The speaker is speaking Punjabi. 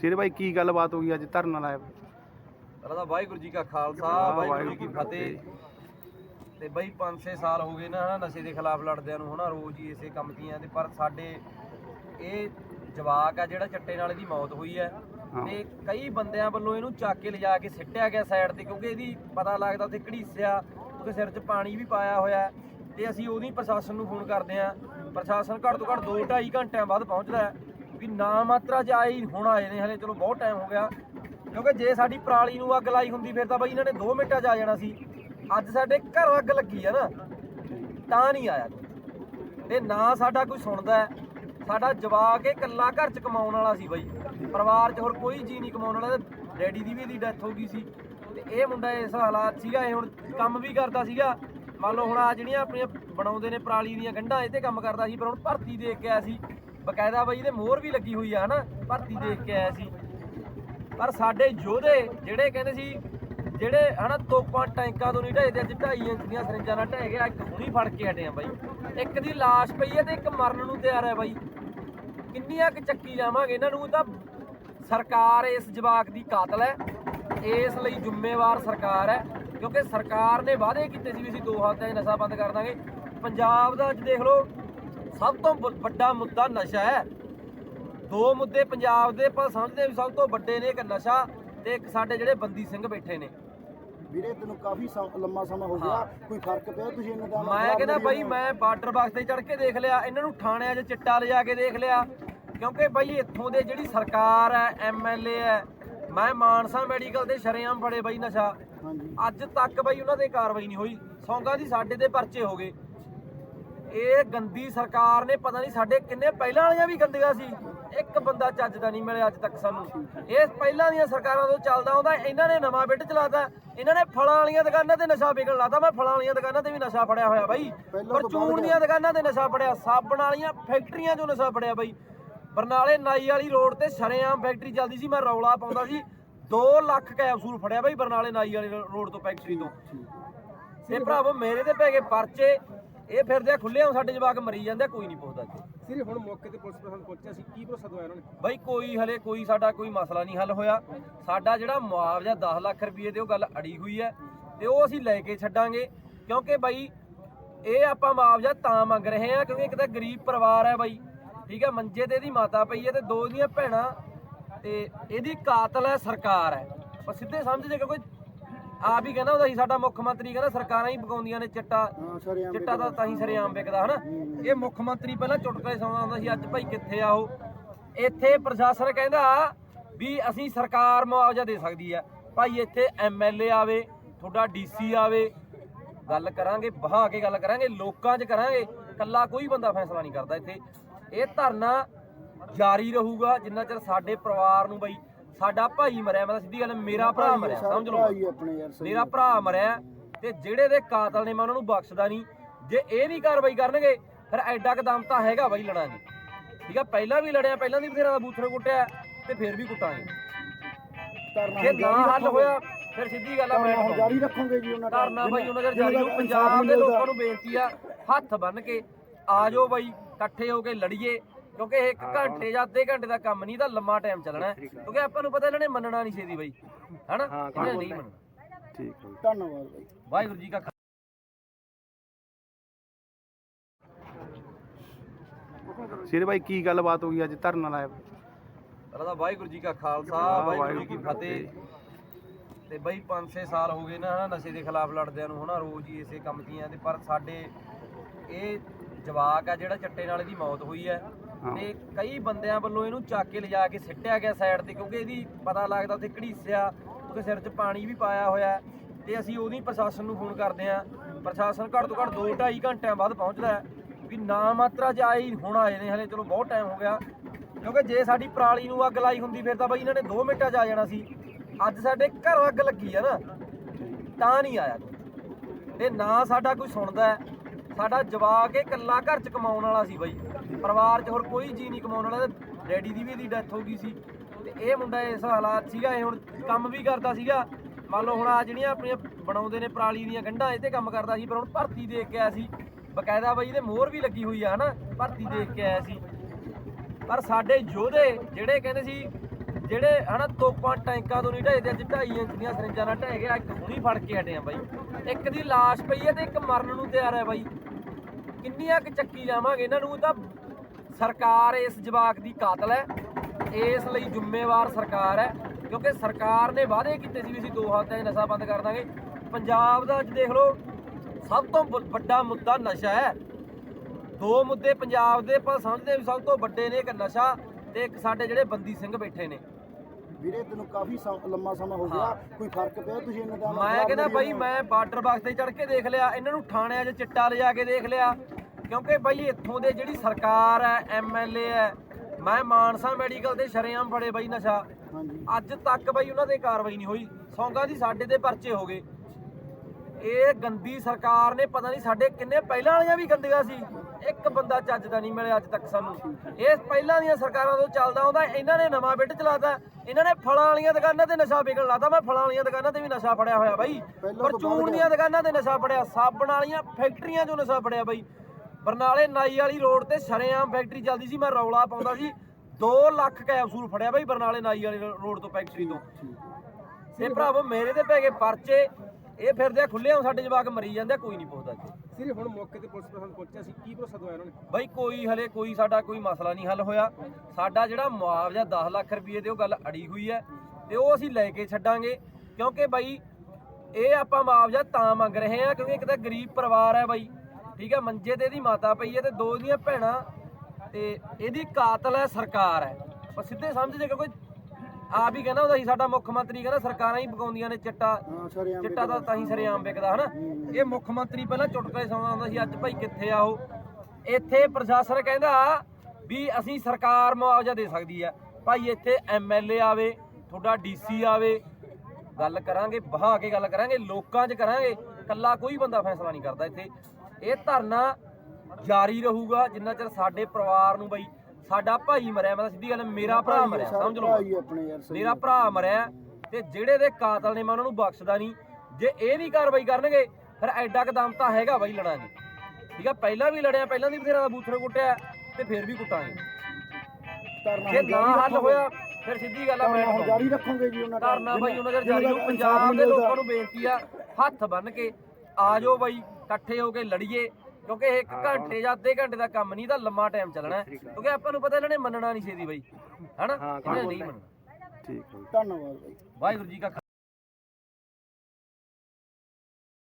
ਸ਼ੇਰ ਭਾਈ ਕੀ ਗੱਲਬਾਤ ਹੋ ਗਈ ਅੱਜ ਧਰਨਾ ਲਾਇਆ ਪਹਿਲਾਂ ਤਾਂ ਵਾਹਿਗੁਰੂ ਜੀ ਕਾ ਖਾਲਸਾ ਵਾਹ, ਵਾਹਿਗੁਰੂ ਜੀ ਕੀ ਫਤਿਹ। ਤੇ ਬਈ 5-6 ਸਾਲ ਹੋ ਗਏ ਨਾ ਨਸ਼ੇ ਦੇ ਖਿਲਾਫ ਲੜਦਿਆਂ ਨੂੰ ਹਨਾ ਰੋਜ਼ ਹੀ ਇਸੇ ਕੰਮ ਦੀਆਂ। ਤੇ ਪਰ ਸਾਡੇ ਇਹ ਜਵਾਕ ਆ ਜਿਹੜਾ ਚੱਟੇ ਨਾਲ ਦੀ ਮੌਤ ਹੋਈ ਹੈ। ਤੇ ਕਈ ਬੰਦਿਆਂ ਵੱਲੋਂ ਇਹਨੂੰ ਚੱਕ ਕੇ ਲਿਜਾ ਕੇ ਸਿੱਟਿਆ ਗਿਆ ਸਾਈਡ ਤੇ ਕਿਉਂਕਿ ਇਹਦੀ ਪਤਾ ਲੱਗਦਾ ਉੱਥੇ ਘੜੀਸਿਆ ਉਹਦੇ ਸਿਰ 'ਚ ਪਾਣੀ ਵੀ ਪਾਇਆ ਹੋਇਆ ਤੇ ਅਸੀਂ ਉਹਦੀ ਪ੍ਰਸ਼ਾਸਨ ਨੂੰ ਫੋਨ ਕਰਦੇ ਆਂ ਪ੍ਰਸ਼ਾਸਨ ਘੱਟ ਤੋਂ ਘੱਟ 2-2.5 ਘੰਟਿਆਂ ਬਾਅਦ ਪਹੁੰਚਦਾ ਹੈ। ਕਿਉਂਕਿ ਨਾ ਮਾਤਰਾ ਚ ਆਏ ਹੁਣ ਆਏ ਨੇ, ਹਲੇ ਚਲੋ ਬਹੁਤ ਟਾਈਮ ਹੋ ਗਿਆ। ਕਿਉਂਕਿ ਜੇ ਸਾਡੀ ਪਰਾਲੀ ਨੂੰ ਅੱਗ ਲਾਈ ਹੁੰਦੀ, ਫਿਰ ਤਾਂ ਬਾਈ ਇਹਨਾਂ ਨੇ 2 ਮਿੰਟਾਂ 'ਚ ਆ ਜਾਣਾ ਸੀ। ਅੱਜ ਸਾਡੇ ਘਰ ਅੱਗ ਲੱਗੀ ਆ ਨਾ, ਤਾਂ ਨਹੀਂ ਆਇਆ ਕੋਈ। ਤੇ ਨਾ ਸਾਡਾ ਕੋਈ ਸੁਣਦਾ ਸਾਡਾ ਜਵਾਕ ਇਹ ਇਕੱਲਾ ਘਰ 'ਚ ਕਮਾਉਣ ਵਾਲਾ ਸੀ ਬਈ। ਪਰਿਵਾਰ 'ਚ ਹੋਰ ਕੋਈ ਜੀ ਨਹੀਂ ਕਮਾਉਣ ਵਾਲਾ। ਤੇ ਡੈਡੀ ਦੀ ਵੀ ਇਹਦੀ ਡੈਥ ਹੋ ਗਈ ਸੀ। ਤੇ ਇਹ ਮੁੰਡਾ ਇਸ ਹਾਲਾਤ ਸੀਗਾ, ਇਹ ਹੁਣ ਕੰਮ ਵੀ ਕਰਦਾ ਸੀਗਾ। ਮੰਨ ਲਓ ਹੁਣ ਆ ਜਿਹੜੀਆਂ ਆਪਣੀਆਂ ਬਣਾਉਂਦੇ ਨੇ ਪਰਾਲੀ ਦੀਆਂ ਗੰਢਾਂ, ਇਹ ਤੇ ਕੰਮ ਕਰਦਾ ਸੀ, ਪਰ ਹੁਣ ਭਰਤੀ ਦੇਖ ਕੇ ਆਇਆ ਸੀ। ਬਕਾਇਦਾ ਬਾਈ ਇਹਦੇ ਮੋਹਰ ਵੀ ਲੱਗੀ ਹੋਈ ਆ, ਹਨਾ? ਭਰਤੀ ਦੇਖ ਕੇ ਆਇਆ ਸੀ। ਪਰ ਸਾਡੇ ਯੋਧੇ ਜਿਹੜੇ ਕਹਿੰਦੇ ਸੀ, ਜਿਹੜੇ, ਹਨਾ ਤੋਪਾਂ ਟੈਂਕਾਂ ਤੋਂ ਨਹੀਂ ਢਾਏ ਅੱਜ 2.5 ਇੰਚ ਦੀਆਂ ਸਰਿੰਜਾਂ ਨਾਲ ਢਹਿ ਗਿਆ ਇੱਕ ਹੁਣੀ ਫੜ ਕੇ ਹਟੇ ਆ ਬਾਈ। ਇੱਕ ਦੀ ਲਾਸ਼ ਪਈ ਹੈ ਤੇ ਇੱਕ ਮਰਨ ਨੂੰ ਤਿਆਰ ਹੈ ਬਾਈ। ਕਿੰਨੀਆਂ ਕੁ ਚੱਕੀ ਜਾਵਾਂਗੇ ਇਹਨਾਂ ਨੂੰ ਤਾਂ ਸਰਕਾਰ ਇਸ ਜਵਾਕ ਦੀ ਕਾਤਲ ਹੈ। ਇਸ ਲਈ ਜ਼ਿੰਮੇਵਾਰ ਸਰਕਾਰ ਹੈ, ਕਿਉਂਕਿ ਸਰਕਾਰ ਨੇ ਵਾਅਦੇ ਕੀਤੇ ਸੀ ਵੀ ਅਸੀਂ ਦੋ ਹਫ਼ਤਿਆਂ 'ਚ ਨਸ਼ਾ ਬੰਦ ਕਰ ਦਾਂਗੇ। ਪੰਜਾਬ ਦਾ ਅੱਜ ਦੇਖ ਲਓ ਸਭ ਤੋਂ ਵੱਡਾ ਮੁੱਦਾ ਨਸ਼ਾ ਹੈ। ਦੋ ਮੁੱਦੇ ਪੰਜਾਬ ਦੇ ਆਪਾਂ ਸਮਝਦੇ ਵੀ ਸਭ ਤੋਂ ਵੱਡੇ ਨੇ ਇੱਕ ਨਸ਼ਾ ਤੇ ਇੱਕ ਸਾਡੇ ਜਿਹੜੇ ਬੰਦੀ ਸਿੰਘ ਬੈਠੇ ਨੇ। ਵੀਰੇ ਤੈਨੂੰ ਕਾਫੀ ਲੰਮਾ ਸਮਾਂ ਹੋ ਗਿਆ। ਕੋਈ ਫ਼ਰਕ ਪਿਆ ਤੁਸੀਂ ਇਹਨਾਂ ਦਾ? ਮੈਂ ਕਹਿੰਦਾ ਬਾਈ ਮੈਂ ਬਾਰਡਰ ਬਾਕਸ ਤੇ ਚੜ ਕੇ ਦੇਖ ਲਿਆ। ਇਹਨਾਂ ਨੂੰ ਥਾਣਿਆਂ 'ਚ ਚਿੱਟਾ ਲਿਜਾ ਕੇ ਦੇਖ ਲਿਆ। ਕਿਉਂਕਿ ਬਾਈ ਇੱਥੋਂ ਦੇ ਜਿਹੜੀ ਸਰਕਾਰ ਹੈ ਐਮਐਲਏ ਹੈ ਮੈਂ ਮਾਨਸਾ ਮੈਡੀਕਲ ਦੇ ਸ਼ਰੇਆਮ ਫੜੇ ਬਾਈ ਨਸ਼ਾ। ਅੱਜ ਤੱਕ ਬਾਈ ਉਹਨਾਂ ਤੇ ਕਾਰਵਾਈ ਨਹੀਂ ਹੋਈ। ਸੌਂਗਾ ਦੀ ਸਾਡੇ ਤੇ ਪਰਚੇ ਹੋ ਗਏ। ਇਹ ਗੰਦੀ ਸਰਕਾਰ ਨੇ ਪਤਾ ਨਹੀਂ ਸਾਡੇ ਕਿੰਨੇ ਪਹਿਲਾਂ ਵਾਲੀਆਂ ਵੀ ਗੰਦੀਆਂ ਸੀ। ਇੱਕ ਬੰਦਾ ਚੱਜ ਦਾ ਨਹੀਂ ਮਿਲਿਆ ਅੱਜ ਤੱਕ ਸਾਨੂੰ। ਇਹ ਪਹਿਲਾਂ ਦੀਆਂ ਸਰਕਾਰਾਂ ਤੋਂ ਚੱਲਦਾ ਆਉਂਦਾ ਇਹਨਾਂ ਨੇ ਨਵਾਂ ਬਿੱਟ ਚਲਾਤਾ। ਇਹਨਾਂ ਨੇ ਫਲਾਂ ਵਾਲੀਆਂ ਦੁਕਾਨਾਂ ਤੇ ਨਸ਼ਾ ਵਿਕਣ ਲਾਤਾ। ਮੈਂ ਫਲਾਂ ਵਾਲੀਆਂ ਦੁਕਾਨਾਂ ਤੇ ਵੀ ਨਸ਼ਾ ਫੜਿਆ ਹੋਇਆ ਬਾਈ। ਪਰਚੂਨ ਦੀਆਂ ਦੁਕਾਨਾਂ ਤੇ ਨਸ਼ਾ ਫੜਿਆ ਸਾਬਣ ਵਾਲੀਆਂ ਫੈਕਟਰੀਆਂ 'ਚੋਂ ਨਸ਼ਾ ਫੜਿਆ ਬਾਈ। ਬਰਨਾਲੇ ਨਾਈ ਵਾਲੀ ਰੋਡ ਤੇ ਸ਼ਰੇਆਮ ਫੈਕਟਰੀ ਚੱਲਦੀ ਸੀ। ਮੈਂ ਰੌਲਾ ਪਾਉਂਦਾ ਸੀ। 2 ਲੱਖ ਕੈਪਸੂਲ ਫੜਿਆ ਬਾਈ ਬਰਨਾਲੇ ਨਾਈ ਵਾਲੀ ਰੋਡ ਤੋਂ ਫੈਕਟਰੀ ਤੋਂ। ਤੇ ਭਰਾਵੋ ਮੇਰੇ ਤੇ ਪੈ ਗਏ ਪਰਚੇ। ਇਹ ਫਿਰਦੇ ਆ ਖੁੱਲੇ ਸਾਡੇ ਜਵਾਕ ਮਰੀ ਜਾਂਦੇ ਆ, ਕੋਈ ਨਹੀਂ ਪੁੱਛਦਾ ਇੱਥੇ। ਸਿਰਫ ਹੁਣ ਮੌਕੇ ਤੇ ਪੁਲਿਸ ਪ੍ਰਸ਼ਾਸਨ ਪਹੁੰਚਿਆ ਸੀ ਕੀ ਭਰੋਸਾ ਦਵਾਇਆ ਉਹਨਾਂ ਨੇ? ਬਾਈ ਕੋਈ ਹਲੇ ਕੋਈ ਸਾਡਾ ਕੋਈ ਮਸਲਾ ਨਹੀਂ ਹੱਲ ਹੋਇਆ। ਸਾਡਾ ਜਿਹੜਾ ਮੁਆਵਜ਼ਾ 10 ਲੱਖ ਰੁਪਏ ਤੇ ਉਹ ਗੱਲ ਅੜੀ ਹੋਈ ਹੈ ਤੇ ਉਹ ਅਸੀਂ ਲੈ ਕੇ ਛੱਡਾਂਗੇ ਕਿਉਂਕਿ ਬਾਈ ਇਹ ਆਪਾਂ ਮੁਆਵਜ਼ਾ ਤਾਂ ਮੰਗ ਰਹੇ ਆ ਕਿਉਂਕਿ ਇੱਕ ਤਾਂ ਗਰੀਬ ਪਰਿਵਾਰ ਹੈ ਬਾਈ ਠੀਕ ਹੈ ਮੰਜੇ ਤੇ ਇਹਦੀ ਮਾਤਾ ਪਈ ਹੈ ਤੇ ਦੋ ਇਹਦੀਆਂ ਭੈਣਾਂ ਤੇ ਇਹਦੀ ਕਾਤਲ ਹੈ ਸਰਕਾਰ ਹੈ। ਪਰ ਸਿੱਧੇ ਸਮਝ ਜੇ ਕਿਉਂਕਿ ਆਪ ਹੀ ਕਹਿੰਦਾ ਹੁੰਦਾ ਸੀ ਸਾਡਾ ਮੁੱਖ ਮੰਤਰੀ ਕਹਿੰਦਾ ਸਰਕਾਰਾਂ ਹੀ ਪਕਾਉਂਦੀਆਂ ਨੇ ਚਿੱਟਾ। ਹਾਂ ਚਿੱਟਾ ਤਾਂ ਤਾਂ ਹੀ ਸਰੇਆਮ ਵਿਕਦਾ ਹਨਾ? ਇਹ ਮੁੱਖ ਮੰਤਰੀ ਪਹਿਲਾਂ ਚੁਟਕਲੇ ਸੁਣਾਉਂਦਾ ਹੁੰਦਾ ਸੀ ਅੱਜ ਭਾਈ ਕਿੱਥੇ ਆ ਉਹ? ਇੱਥੇ ਪ੍ਰਸ਼ਾਸਨ ਕਹਿੰਦਾ ਵੀ ਅਸੀਂ ਸਰਕਾਰ ਮੁਆਵਜ਼ਾ ਦੇ ਸਕਦੀ ਹੈ ਭਾਈ ਇੱਥੇ ਐਮਐਲਏ ਆਵੇ ਤੁਹਾਡਾ ਡੀਸੀ ਆਵੇ। ਗੱਲ ਕਰਾਂਗੇ ਬਹਾ ਕੇ ਗੱਲ ਕਰਾਂਗੇ ਲੋਕਾਂ 'ਚ ਕਰਾਂਗੇ। ਕੱਲਾ ਕੋਈ ਬੰਦਾ ਫੈਸਲਾ ਨਹੀਂ ਕਰਦਾ ਇੱਥੇ। ਇਹ ਧਰਨਾ ਜਾਰੀ ਰਹੂਗਾ ਜਿੰਨਾ ਚਿਰ ਸਾਡੇ ਪਰਿਵਾਰ ਨੂੰ ਬਈ ਸਾਡਾ ਭਾਈ ਮਰਿਆ ਮੈਂ ਤਾਂ ਸਿੱਧੀ ਗੱਲ ਮੇਰਾ ਭਰਾ ਮਰਿਆ ਸਮਝ ਲਓ। ਆਪਣੇ ਯਾਰ ਮੇਰਾ ਭਰਾ ਮਰਿਆ ਤੇ ਜਿਹੜੇ ਦੇ ਕਾਤਲ ਨੇ ਮੈਂ ਉਹਨਾਂ ਨੂੰ ਬਖਸ਼ਦਾ ਨਹੀਂ। ਜੇ ਇਹ ਨਹੀਂ ਕਾਰਵਾਈ ਕਰਨਗੇ ਫਿਰ ਐਡਾ ਕਦਮ ਤਾਂ ਹੈਗਾ ਬਾਈ ਲੜਾਂਗੇ ਠੀਕ ਆ ਪਹਿਲਾਂ ਵੀ ਲੜਿਆ ਪਹਿਲਾਂ ਦੀ ਬਥੇਰਾ ਦਾ ਬੂਥਰੇ ਕੁੱਟਿਆ ਤੇ ਫਿਰ ਵੀ ਕੁੱਟਾਂਗੇ। ਜੇ ਨਾ ਹੱਲ? ਹੋਇਆ ਫਿਰ ਸਿੱਧੀ ਗੱਲ ਆ ਮੈਂ ਜਾਰੀ ਰੱਖੋਗੇ ਜੀ ਉਹਨਾਂ ਦਾ। ਧਰਨਾ ਬਾਈ ਉਹਨਾਂ ਦਾ ਜਾਰੀ ਦਾ ਹੋ ਇਨਸਾਫ਼ ਪੰਜਾਬ ਦੇ ਲੋਕਾਂ। ਨੂੰ ਬੇਨਤੀ ਆ ਹੱਥ ਬੰਨ ਕੇ ਆ ਜਾਓ ਬਾਈ ਇਕੱਠੇ ਹੋ ਕੇ ਲੜੀਏ। ਕਿਉਂਕਿ ਇਹ ਇੱਕ ਘੰਟੇ ਜਾਂ ਅੱਧੇ ਘੰਟੇ ਦਾ ਕੰਮ ਨਹੀਂ ਤਾਂ ਲੰਮਾ ਟਾਈਮ ਚੱਲਣਾ। ਹੈ। ਕਿਉਂਕਿ ਆਪਾਂ ਨੂੰ ਪਤਾ ਇਹਨਾਂ ਨੇ ਮੰਨਣਾ ਨਹੀਂ ਛੇਦੀ ਬਾਈ। ਹਨਾ? ਇਹਨਾਂ ਨੇ ਨਹੀਂ ਮੰਨਣਾ। ਠੀਕ ਹੈ ਧੰਨਵਾਦ ਬਾਈ। ਵਾਹਿਗੁਰੂ ਜੀ ਕਾ ਖਾਲਸਾ। ਸ਼ੇਰ ਭਾਈ ਕੀ ਗੱਲਬਾਤ ਹੋ ਗਈ ਅੱਜ ਧਰਨਾ ਲਾਇਆ? ਪਹਿਲਾਂ ਤਾਂ ਵਾਹਿਗੁਰੂ ਜੀ ਕਾ ਖਾਲਸਾ ਵਾਹ, ਵਾਹਿਗੁਰੂ ਜੀ ਕੀ ਫਤਿਹ। ਤੇ ਬਈ 5-6 ਸਾਲ ਹੋ ਗਏ ਨਾ ਹਨਾ ਨਸ਼ੇ ਦੇ ਖਿਲਾਫ ਲੜਦਿਆਂ ਨੂੰ ਹਨਾ ਰੋਜ਼ ਹੀ ਇਸੇ ਕੰਮ ਦੀਆਂ। ਤੇ ਪਰ ਸਾਡੇ ਇਹ ਜਵਾਕ ਆ ਜਿਹੜਾ ਚੱਟੇ ਨਾਲ ਦੀ ਮੌਤ ਹੋਈ ਹਾਂ। ਤੇ ਕਈ ਬੰਦਿਆਂ ਵੱਲੋਂ ਇਹਨੂੰ ਚੱਕ ਕੇ ਲਿਜਾ ਕੇ ਸਿੱਟਿਆ ਗਿਆ ਸਾਈਡ ਤੇ, ਕਿਉਂਕਿ ਇਹਦੀ ਪਤਾ ਲੱਗਦਾ ਉੱਥੇ ਘੜੀਸਿਆ ਉਹਦੇ ਸਿਰ 'ਚ ਪਾਣੀ ਵੀ ਪਾਇਆ ਹੋਇਆ ਹੈ। ਤੇ ਅਸੀਂ ਉਹਦੀ ਪ੍ਰਸ਼ਾਸਨ ਨੂੰ ਫੋਨ ਕਰਦੇ ਆਂ ਪ੍ਰਸ਼ਾਸਨ ਘੱਟ ਤੋਂ ਘੱਟ 2-2.5 ਘੰਟਿਆਂ ਬਾਅਦ ਪਹੁੰਚਦਾ ਹੈ ਵੀ ਨਾ ਮਾਤਰਾ ਚ ਆਏ, ਹੁਣ ਆਏ ਨੇ, ਹਲੇ ਚਲੋ ਬਹੁਤ ਟਾਈਮ ਹੋ ਗਿਆ। ਕਿਉਂਕਿ ਜੇ ਸਾਡੀ ਪਰਾਲੀ ਨੂੰ ਅੱਗ ਲਾਈ ਹੁੰਦੀ, ਫਿਰ ਤਾਂ ਬਾਈ ਇਹਨਾਂ ਨੇ 2 ਮਿੰਟਾਂ 'ਚ ਆ ਜਾਣਾ ਸੀ। ਅੱਜ ਸਾਡੇ ਘਰ ਅੱਗ ਲੱਗੀ ਆ ਨਾ, ਤਾਂ ਨਹੀਂ ਆਇਆ। ਕੋਈ। ਤੇ ਨਾ ਸਾਡਾ ਕੋਈ ਸੁਣਦਾ ਹੈ। ਸਾਡਾ ਜਵਾਕ ਇਹ ਇਕੱਲਾ ਘਰ 'ਚ ਕਮਾਉਣ ਵਾਲਾ ਸੀ ਬਾਈ। ਪਰਿਵਾਰ 'ਚ ਹੋਰ ਕੋਈ ਜੀ ਨਹੀਂ ਕਮਾਉਣ ਵਾਲਾ, ਤੇ ਡੈਡੀ ਦੀ ਵੀ ਇਹਦੀ ਡੈਥ ਹੋ ਗਈ ਸੀ। ਤੇ ਇਹ ਮੁੰਡਾ ਇਸ ਹਾਲਾਤ ਸੀਗਾ, ਇਹ ਹੁਣ ਕੰਮ ਵੀ ਕਰਦਾ ਸੀਗਾ। ਮੰਨ ਲਓ ਹੁਣ ਆ ਜਿਹੜੀਆਂ ਆਪਣੀਆਂ ਬਣਾਉਂਦੇ ਨੇ ਪਰਾਲੀ ਦੀਆਂ ਗੰਢਾਂ, ਇਹ ਤੇ ਕੰਮ ਕਰਦਾ ਸੀ, ਪਰ ਹੁਣ ਭਰਤੀ ਦੇਖ ਕੇ ਆਇਆ ਸੀ। ਬਕਾਇਦਾ ਬਾਈ ਇਹਦੇ ਮੋਹਰ ਵੀ ਲੱਗੀ ਹੋਈ ਆ, ਹਨਾ? ਭਰਤੀ ਦੇਖ ਕੇ ਆਇਆ ਸੀ। ਪਰ ਸਾਡੇ ਯੋਧੇ ਜਿਹੜੇ ਕਹਿੰਦੇ ਸੀ, ਜਿਹੜੇ, ਹਨਾ ਤੋਪਾਂ ਟੈਂਕਾਂ ਤੋਂ ਨਹੀਂ ਢਾਈਦੇ ਅੱਜ 2.5 ਇੰਚ ਦੀਆਂ ਸਰਿੰਜਾਂ ਨਾਲ ਢਾਏ ਗਿਆ ਇੱਕ ਹੁਣੀ ਫੜ ਕੇ ਹਟੇ ਆ ਬਾਈ। ਇੱਕ ਦੀ ਲਾਸ਼ ਪਈ ਹੈ ਤੇ ਇੱਕ ਮਰਨ ਨੂੰ ਤਿਆਰ ਹੈ ਬਾਈ। ਕਿੰਨੀਆਂ ਕੁ ਚੱਕੀ ਜਾਵਾਂਗੇ? ਇਹਨਾਂ ਨੂੰ ਤਾਂ ਸਰਕਾਰ ਇਸ ਜਵਾਕ ਦੀ ਕਾਤਲ ਹੈ। ਇਸ ਲਈ ਜ਼ਿੰਮੇਵਾਰ ਸਰਕਾਰ ਹੈ ਕਿਉਂਕਿ ਸਰਕਾਰ ਨੇ ਵਾਅਦੇ ਕੀਤੇ ਸੀ ਵੀ ਅਸੀਂ ਦੋ ਹਫ਼ਤਿਆਂ 'ਚ ਨਸ਼ਾ ਬੰਦ ਕਰ ਦਾਂਗੇ। ਪੰਜਾਬ ਦਾ ਅੱਜ ਦੇਖ ਲਓ ਸਭ ਤੋਂ ਵੱਡਾ ਮੁੱਦਾ ਨਸ਼ਾ ਹੈ। ਦੋ ਮੁੱਦੇ ਪੰਜਾਬ ਦੇ ਆਪਾਂ ਸਮਝਦੇ ਵੀ ਸਭ ਤੋਂ ਵੱਡੇ ਨੇ ਇੱਕ ਨਸ਼ਾ ਤੇ ਇੱਕ ਸਾਡੇ ਜਿਹੜੇ ਬੰਦੀ ਸਿੰਘ ਬੈਠੇ ਨੇ। ਵੀਰੇ ਤੈਨੂੰ ਕਾਫੀ ਲੰਮਾ ਸਮਾਂ ਹੋ ਗਿਆ। ਕੋਈ ਫ਼ਰਕ ਪਿਆ ਤੁਸੀਂ ਇਹਨਾਂ ਦਾ? ਮੈਂ ਕਹਿੰਦਾ ਬਾਈ ਮੈਂ ਬਾਰਡਰ ਬਾਕਸ ਤੇ ਚੜ ਕੇ ਦੇਖ ਲਿਆ। ਇਹਨਾਂ ਨੂੰ ਥਾਣਿਆਂ 'ਚ ਚਿੱਟਾ ਲਿਜਾ ਕੇ ਦੇਖ ਲਿਆ। ਕਿਉਂਕਿ ਬਾਈ ਇੱਥੋਂ ਦੇ ਜਿਹੜੀ ਸਰਕਾਰ ਹੈ ਐਮਐਲਏ ਹੈ ਮੈਂ ਮਾਨਸਾ ਮੈਡੀਕਲ ਦੇ ਸ਼ਰੇਆਮ ਫੜੇ ਬਾਈ ਨਸ਼ਾ। ਅੱਜ ਤੱਕ ਬਾਈ ਉਹਨਾਂ ਤੇ ਕਾਰਵਾਈ ਨਹੀਂ ਹੋਈ। ਸੌਂਗਾ ਦੀ ਸਾਡੇ ਤੇ ਪਰਚੇ ਹੋ ਗਏ। ਇਹ ਗੰਦੀ ਸਰਕਾਰ ਨੇ ਪਤਾ ਨਹੀਂ ਸਾਡੇ ਕਿੰਨੇ ਪਹਿਲਾਂ ਵਾਲੀਆਂ ਵੀ ਗੰਦੀਆਂ ਸੀ। ਇੱਕ ਬੰਦਾ ਚੱਜ ਦਾ ਨਹੀਂ ਮਿਲਿਆ ਅੱਜ ਤੱਕ ਸਾਨੂੰ। ਇਹ ਪਹਿਲਾਂ ਦੀਆਂ ਸਰਕਾਰਾਂ ਤੋਂ ਚੱਲਦਾ ਆਉਂਦਾ ਇਹਨਾਂ ਨੇ ਨਵਾਂ ਬਿੱਟ ਚਲਾਤਾ। ਇਹਨਾਂ ਨੇ ਫਲਾਂ ਵਾਲੀਆਂ ਦੁਕਾਨਾਂ ਤੇ ਨਸ਼ਾ ਵਿਕਣ ਲਾਤਾ। ਮੈਂ ਫਲਾਂ ਵਾਲੀਆਂ ਦੁਕਾਨਾਂ ਤੇ ਵੀ ਨਸ਼ਾ ਫੜਿਆ ਹੋਇਆ ਬਾਈ। ਪਰਚੂਨ ਵੱਧ ਦੀਆਂ ਦੁਕਾਨਾਂ ਤੇ ਨਸ਼ਾ ਫੜਿਆ। ਸਾਬਣ ਵਾਲੀਆਂ ਫੈਕਟਰੀਆਂ 'ਚੋਂ ਨਸ਼ਾ ਫੜਿਆ ਬਾਈ। ਬਰਨਾਲੇ ਨਾਈ ਵਾਲੀ ਰੋਡ ਤੇ ਸ਼ਰੇਆਮ ਫੈਕਟਰੀ ਚੱਲਦੀ ਸੀ ਮੈਂ ਰੌਲਾ ਪਾਉਂਦਾ ਸੀ। 2 ਲੱਖ ਕੈਪਸੂਲ ਫੜਿਆ ਬਾਈ ਬਰਨਾਲੇ ਨਾਈ ਵਾਲੀ ਰੋਡ ਤੋਂ ਫੈਕਟਰੀ ਤੋਂ। ਤੇ ਭਰਾਵੋ ਮੇਰੇ ਤੇ ਪੈ ਗਏ ਪਰਚੇ ਇਹ ਫਿਰਦੇ ਆ ਖੁੱਲੇ ਸਾਡੇ ਜਵਾਕ ਮਰੀ ਜਾਂਦੇ ਆ, ਕੋਈ ਨਹੀਂ ਪੁੱਛਦਾ ਇੱਥੇ। ਸਿਰੇ ਹੁਣ ਮੌਕੇ ਤੇ ਪੁਲਿਸ ਪ੍ਰਸ਼ਾਸਨ ਪਹੁੰਚਿਆ ਸੀ ਕੀ ਭਰੋਸਾ ਦਵਾਇਆ ਉਹਨਾਂ ਨੇ? ਬਾਈ ਕੋਈ ਹਲੇ ਕੋਈ ਸਾਡਾ ਕੋਈ ਮਸਲਾ ਨਹੀਂ ਹੱਲ ਹੋਇਆ। ਸਾਡਾ ਜਿਹੜਾ ਮੁਆਵਜ਼ਾ 10 ਲੱਖ ਰੁਪਏ ਤੇ ਉਹ ਗੱਲ ਅੜੀ ਹੋਈ ਹੈ ਤੇ ਉਹ ਅਸੀਂ ਲੈ ਕੇ ਛੱਡਾਂਗੇ ਕਿਉਂਕਿ ਬਾਈ ਇਹ ਆਪਾਂ ਮੁਆਵਜ਼ਾ ਤਾਂ ਮੰਗ ਰਹੇ ਆ ਕਿਉਂਕਿ ਇੱਕ ਤਾਂ ਗਰੀਬ ਪਰਿਵਾਰ ਹੈ ਬਾਈ। ਠੀਕ ਹੈ ਮੰਜੇ ਤੇ ਇਹਦੀ ਮਾਤਾ ਪਈ ਹੈ ਤੇ ਦੋ ਇਹਦੀਆਂ ਭੈਣਾਂ ਤੇ ਇਹਦੀ ਕਾਤਲ ਹੈ ਸਰਕਾਰ ਹੈ। ਪਰ ਸਿੱਧੇ ਸਮਝ ਜੇ ਕੋਈ ਆਪ ਹੀ ਕਹਿੰਦਾ ਹੁੰਦਾ ਸੀ ਸਾਡਾ ਮੁੱਖ ਮੰਤਰੀ ਕਹਿੰਦਾ ਸਰਕਾਰਾਂ ਹੀ ਪਕਾਉਂਦੀਆਂ ਨੇ ਚਿੱਟਾ ਹਾਂ ਚਿੱਟਾ ਤਾਂ ਤਾਂ ਹੀ ਸਰੇਆਮ ਵਿਕਦਾ ਹਨਾ? ਇਹ ਮੁੱਖ ਮੰਤਰੀ ਪਹਿਲਾਂ ਚੁਟਕਲੇ ਸੁਣਾਉਂਦਾ ਹੁੰਦਾ ਸੀ ਅੱਜ ਭਾਈ ਕਿੱਥੇ ਆ ਉਹ? ਇੱਥੇ ਪ੍ਰਸ਼ਾਸਨ ਕਹਿੰਦਾ ਵੀ ਅਸੀਂ ਸਰਕਾਰ ਮੁਆਵਜ਼ਾ ਦੇ ਸਕਦੀ ਹੈ ਭਾਈ ਇੱਥੇ ਐਮਐਲਏ ਆਵੇ ਤੁਹਾਡਾ ਡੀਸੀ ਆਵੇ। ਗੱਲ ਕਰਾਂਗੇ ਬਹਾ ਕੇ ਗੱਲ ਕਰਾਂਗੇ ਲੋਕਾਂ 'ਚ ਕਰਾਂਗੇ। ਕੱਲਾ ਕੋਈ ਬੰਦਾ ਫੈਸਲਾ ਨਹੀਂ ਕਰਦਾ ਇੱਥੇ। ਇਹ ਧਰਨਾ ਜਾਰੀ ਰਹੂਗਾ ਜਿੰਨਾ ਚਿਰ ਸਾਡੇ ਪਰਿਵਾਰ ਨੂੰ ਬਈ ਸਾਡਾ ਭਾਈ ਮਰਿਆ ਮੈਂ ਤਾਂ ਸਿੱਧੀ ਗੱਲ ਮੇਰਾ ਭਰਾ ਮਰਿਆ ਸਮਝ ਲਓ। ਮੇਰਾ ਭਰਾ ਮਰਿਆ ਤੇ ਜਿਹੜੇ ਦੇ ਕਾਤਲ ਨੇ ਮੈਂ ਉਹਨਾਂ ਨੂੰ ਬਖਸ਼ਦਾ ਨਹੀਂ। ਜੇ ਇਹ ਵੀ ਕਾਰਵਾਈ ਕਰਨਗੇ ਫਿਰ ਐਡਾ ਕਦਮ ਤਾਂ ਹੈਗਾ ਬਾਈ ਲੜਾਂਗੇ ਠੀਕ ਆ ਪਹਿਲਾਂ ਵੀ ਲੜਿਆ ਪਹਿਲਾਂ ਦੀ ਬਥੇਰਾ ਦਾ ਬੂਥਰੇ ਕੁੱਟਿਆ ਤੇ ਫਿਰ ਵੀ ਕੁੱਟਾਂਗੇ। ਜੇ ਨਾ ਹੱਲ? ਹੋਇਆ ਫਿਰ ਸਿੱਧੀ ਗੱਲ ਆ ਮੈਂ ਜਾਰੀ ਰੱਖੋਗੇ ਜੀ ਉਹਨਾਂ ਦਾ ਧਰਨਾ ਬਾਈ ਉਹਨਾਂ ਦਾ ਜਾਰੀ ਨੂੰ ਪੰਜਾਬ ਦੇ ਲੋਕਾਂ। ਨੂੰ ਬੇਨਤੀ ਆ ਹੱਥ ਬੰਨ ਕੇ ਆ ਜਾਓ ਬਾਈ ਇਕੱਠੇ ਹੋ ਕੇ ਲੜੀਏ ਕਿਉਂਕਿ ਇਹ ਇੱਕ ਘੰਟੇ ਜਾਂ ਅੱਧੇ ਘੰਟੇ ਦਾ ਕੰਮ ਨਹੀਂ ਤਾਂ ਲੰਮਾ ਟਾਈਮ ਚੱਲਣਾ ਹੈ। ਕਿਉਂਕਿ ਆਪਾਂ ਨੂੰ ਪਤਾ ਇਹਨਾਂ ਨੇ ਮੰਨਣਾ ਨਹੀਂ ਛੇਦੀ ਬਾਈ। ਹਨਾ? ਇਹਨਾਂ ਨੇ ਨਹੀਂ ਮੰਨਣਾ। ਠੀਕ ਹੈ। ਧੰਨਵਾਦ ਬਾਈ। ਵਾਹਿਗੁਰੂ ਜੀ ਕਾ